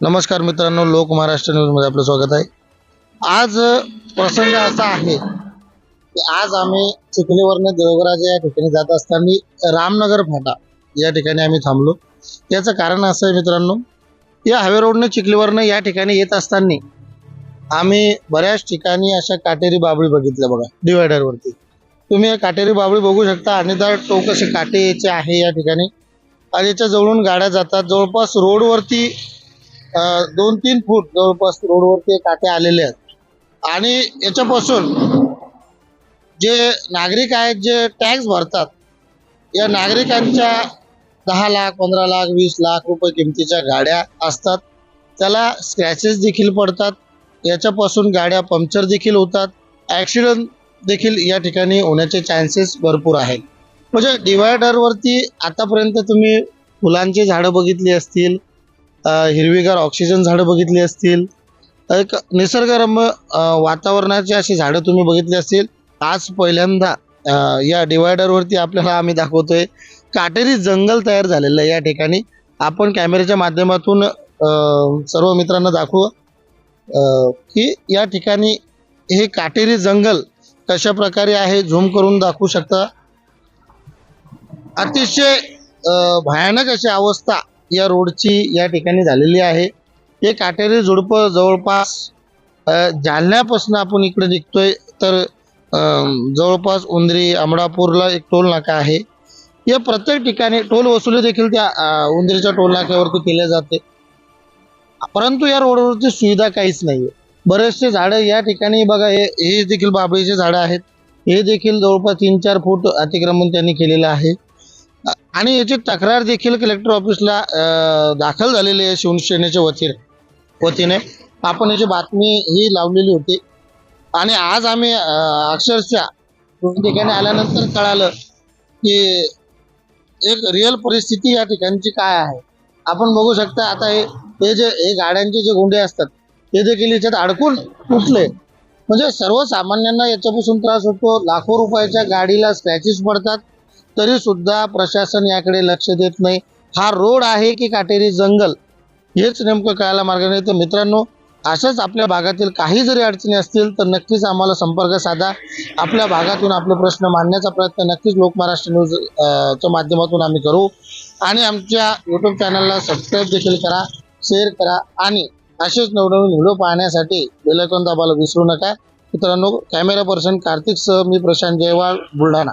नमस्कार मित्रांनो लोक महाराष्ट्र न्यूजमध्ये आपलं स्वागत आहे. आज प्रसंग असा आहे की आज आम्ही चिखलीवरनं देवगराजा या ठिकाणी जात असताना रामनगर फाटा या ठिकाणी आम्ही थांबलो. याचं कारण असं आहे मित्रांनो या हायवे रोडने चिखलीवरनं या ठिकाणी येत असताना आम्ही बऱ्याच ठिकाणी अशा काटेरी बाबळी बघितल्या बघा डिवायडरवरती तुम्ही या काटेरी बाबळी बघू शकता आणि तर टोक असे याचे आहे या ठिकाणी. आणि याच्या जवळून गाड्या जातात. जवळपास रोडवरती दोन तीन फूट जवळपास रोडवरती काटे आलेले आहेत. आणि याच्यापासून जे नागरिक आहेत जे टॅक्स भरतात या नागरिकांच्या दहा लाख पंधरा लाख वीस लाख रुपये किमतीच्या गाड्या असतात. त्याला स्क्रॅचेस देखील पडतात. याच्यापासून गाड्या पंक्चर देखील होतात. ॲक्सिडंट देखील या ठिकाणी होण्याचे चान्सेस भरपूर आहेत. म्हणजे डिवायडरवरती आतापर्यंत तुम्ही फुलांची झाडं बघितली असतील हिरवीगार ऑक्सिजन झाडं बघितली असतील. एक निसर्गरम्य वातावरणाची अशी झाडं तुम्ही बघितली असतील. आज पहिल्यांदा या डिवायडरवरती आपल्याला आम्ही दाखवतोय. काटेरी जंगल तयार झालेलं आहे या ठिकाणी. आपण कॅमेऱ्याच्या माध्यमातून सर्व मित्रांना दाखवू की या ठिकाणी हे काटेरी जंगल कशा प्रकारे आहे झूम करून दाखवू शकता. अतिशय भयानक अशी अवस्था या रोडची या ठिकाणी झालेली आहे. हे काटेरी झुडपं जवळपास जालन्यापासून आपण इकडे निघतोय तर जवळपास उंदरी अमडापूरला एक टोल नाका आहे. या प्रत्येक ठिकाणी टोल वसुली देखील त्या उंदरीच्या टोल नाक्यावरती केल्या जाते. परंतु या रोडवरती सुविधा काहीच नाहीये. बरेचसे झाडं या ठिकाणी बघा हे हे देखील बाबळीचे झाडं आहेत. हे देखील जवळपास तीन चार फूट अतिक्रमण त्यांनी केलेलं आहे. आणि याची तक्रार देखील कलेक्टर ऑफिसला दाखल झालेली आहे शिवसेनेच्या वतीने वतीने. आपण याची बातमी ही लावलेली होती. आणि आज आम्ही अक्षरशः दोन ठिकाणी आल्यानंतर कळालं की एक रिअल परिस्थिती या ठिकाणची काय आहे. आपण बघू शकता आता हे हे जे हे गाड्यांचे जे गुंडे असतात ते देखील याच्यात अडकून तुटले म्हणजे सर्वसामान्यांना याच्यापासून त्रास होतो. लाखो रुपयाच्या गाडीला स्क्रॅचेस पडतात. तरी सुद्धा प्रशासन याकडे लक्ष देत नाही. हा रोड आहे की काटेरी जंगल? हेच नेमकं कळायला मार्ग नाही. तर मित्रांनो अशाच आपल्या भागातील काही जरी अडचणी असतील तर नक्कीच आम्हाला संपर्क साधा. आपल्या भागातून आपले प्रश्न मांडण्याचा प्रयत्न नक्कीच लोक महाराष्ट्र न्यूज च्या माध्यमातून आम्ही करू. आणि आमच्या यूट्यूब चॅनलला सबस्क्राईब देखील करा शेअर करा आणि असेच नवनवीन व्हिडिओ पाहण्यासाठी बेलकॉन दाबायला विसरू नका. मित्रांनो कॅमेरा पर्सन कार्तिकसह मी प्रशांत जयवाळ बुलढाणा.